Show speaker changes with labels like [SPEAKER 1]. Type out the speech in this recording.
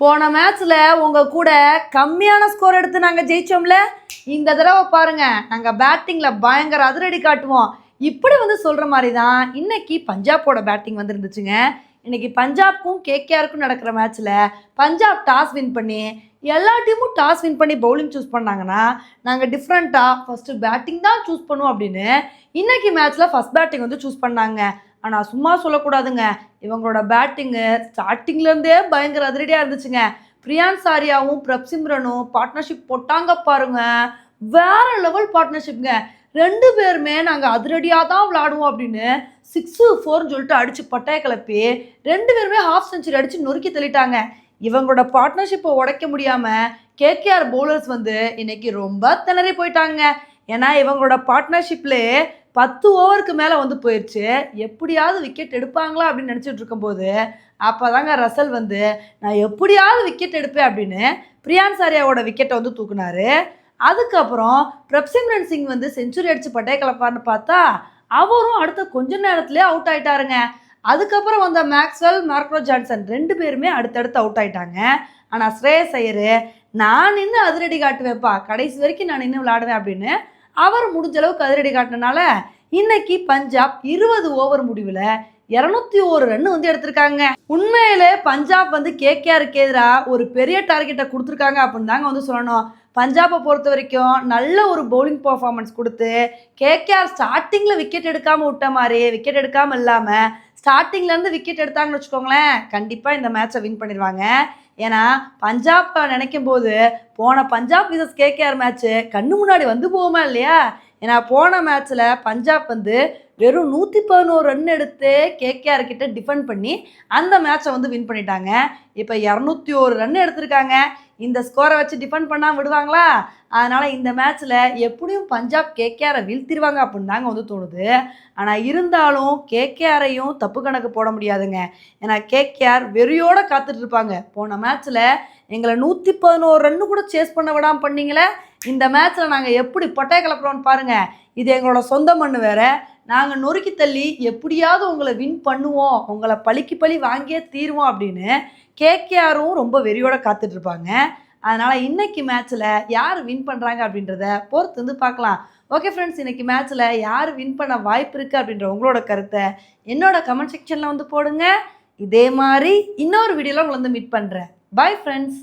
[SPEAKER 1] போன மேட்ச்ல உங்க கூட கம்மியான ஸ்கோர் எடுத்து நாங்க ஜெயிச்சோம்ல? இந்த தடவை பாருங்க நாங்க பேட்டிங்ல பயங்கர அதிரடி காட்டுவோம். இப்படி வந்து சொல்ற மாதிரி தான் இன்னைக்கு பஞ்சாப்போட பேட்டிங் வந்துருந்துச்சுங்க. இன்னைக்கு பஞ்சாப்க்கும் கேகேஆருக்கும் நடக்கிற மேட்ச்ல பஞ்சாப் டாஸ் வின் பண்ணி எல்லா டீமும் டாஸ் வின் பண்ணி பவுலிங் சூஸ் பண்ணாங்கன்னா நாங்கள் டிஃப்ரெண்ட்டாக ஃபஸ்ட்டு பேட்டிங் தான் சூஸ் பண்ணுவோம் அப்படின்னு இன்னைக்கு மேட்ச்சில் ஃபஸ்ட் பேட்டிங் வந்து சூஸ் பண்ணாங்க. ஆனால் சும்மா சொல்லக்கூடாதுங்க. இவங்களோட பேட்டிங்கு ஸ்டார்டிங்லேருந்தே பயங்கர அதிரடியாக இருந்துச்சுங்க. பிரியான் சாரியாவும் பிரப்சிம்ரனும் பார்ட்னர்ஷிப் போட்டாங்க பாருங்க. வேற லெவல் பார்ட்னர்ஷிப்ங்க ரெண்டு பேருமே நாங்கள் அதிரடியாக தான் விளாடுவோம் அப்படின்னு சிக்ஸு ஃபோர்னு சொல்லிட்டு அடித்து பட்டாய கிளப்பி ரெண்டு பேருமே ஹாஃப் செஞ்சுரி அடித்து நொறுக்கி தள்ளிட்டாங்க. இவங்களோட பார்ட்னர்ஷிப்பை உடைக்க முடியாமல் கேகேஆர் பவுலர்ஸ் வந்து இன்னைக்கு ரொம்ப திணறி போயிட்டாங்க ஏன்னா இவங்களோட பார்ட்னர்ஷிப்லேயே பத்து ஓவருக்கு மேலே வந்து போயிடுச்சு எப்படியாவது விக்கெட் எடுப்பாங்களா அப்படின்னு நினச்சிட்டு இருக்கும்போது அப்போ தாங்க ரசல் வந்து நான் எப்படியாவது விக்கெட் எடுப்பேன் அப்படின்னு பிரியான் சாரியாவோட விக்கெட்டை வந்து தூக்குனாரு. அதுக்கப்புறம் பிரப்சிம்ரன் சிங் வந்து செஞ்சுரி அடிச்சு பட்டே கலப்பார்னு பார்த்தா அவரும் அடுத்த கொஞ்ச நேரத்துலேயே அவுட் ஆயிட்டாருங்க. அதுக்கப்புறம் வந்த மேக்ஸ்வெல் மார்க்ரோ ஜான்சன் ரெண்டு பேருமே அடுத்தடுத்து அவுட் ஆயிட்டாங்க. ஆனால் ஸ்ரேயஸ் ஐயரு நான் நின்று அதிரடி காட்டுவேன்ப்பா. கடைசி வரைக்கும் நான் நின்று விளாடுவேன் அப்படின்னு அவர் முடிஞ்ச அளவுக்கு அதிரடி காட்டினால இன்னைக்கு பஞ்சாப் இருபது ஓவர் முடிவில் இரநூத்தி ஒரு ரன் வந்து எடுத்திருக்காங்க. உண்மையிலே பஞ்சாப் வந்து கேகேஆருக்கு எதிராக ஒரு பெரிய டார்கெட்டை கொடுத்துருக்காங்க அப்படின்னு தாங்க வந்து சொல்லணும். பஞ்சாபை பொறுத்த வரைக்கும் நல்ல ஒரு பவுலிங் பர்ஃபார்மன்ஸ் கொடுத்து கேகேஆர் ஸ்டார்டிங்கில் விக்கெட் எடுக்காமல் விட்ட மாதிரி விக்கெட் எடுக்காமல் இல்லாமல் ஸ்டார்டிங்லேருந்து விக்கெட் எடுத்தாங்கன்னு வச்சுக்கோங்களேன் கண்டிப்பாக இந்த மேட்சை வின் பண்ணிடுவாங்க. ஏன்னா பஞ்சாப் நினைக்கும் போது போன பஞ்சாப் விசஸ் கேகேஆர் மேட்ச்சு கண்ணு முன்னாடி வந்து போகுமா இல்லையா? ஏன்னா போன மேட்ச்சில் பஞ்சாப் வந்து வெறும் நூற்றி பதினோரு ரன் எடுத்து கேகேஆர் கிட்ட டிஃபெண்ட் பண்ணி அந்த மேட்சை வந்து வின் பண்ணிட்டாங்க. இப்போ இரநூத்தி ஒரு ரன் எடுத்திருக்காங்க. இந்த ஸ்கோரை வச்சு டிஃபெண்ட் பண்ணால் விடுவாங்களா? அதனால் இந்த மேட்ச்சில் எப்படியும் பஞ்சாப் கேகேஆரை வீழ்த்திடுவாங்க அப்படின்னு தாங்க வந்து தோணுது. ஆனால் இருந்தாலும் கேகேஆரையும் தப்பு கணக்கு போட முடியாதுங்க. ஏன்னா கேகேஆர் வெறியோடு காத்துட்டு இருப்பாங்க. போன மேட்ச்சில் எங்களை நூற்றி பதினோரு ரன்னு கூட சேஸ் பண்ண விடாமல் பண்ணிங்களே? இந்த மேட்ச்சில் நாங்கள் எப்படி பட்டை கிளப்புறோன்னு பாருங்கள் இது எங்களோட சொந்த மண்ணு வேறு. நாங்கள் நொறுக்கி தள்ளி எப்படியாவது உங்களை வின் பண்ணுவோம் உங்களை பழிக்கு பழி வாங்கியே தீருவோம் அப்படின்னு கேகேஆரும் ரொம்ப வெறியோட காத்துட்ருப்பாங்க அதனால் இன்னைக்கு மேட்ச்சில் யார் வின் பண்ணுறாங்க அப்படின்றத பொறுத்து வந்து பார்க்கலாம். ஓகே ஃப்ரெண்ட்ஸ் இன்னைக்கு மேட்ச்சில் யார் வின் பண்ண வாய்ப்பு இருக்குது அப்படின்ற உங்களோட கருத்தை என்னோட கமெண்ட் செக்ஷனில் வந்து போடுங்க. இதே மாதிரி இன்னொரு வீடியோவில் உங்களை வந்து மீட் பண்ணுறேன் பாய் ஃப்ரெண்ட்ஸ்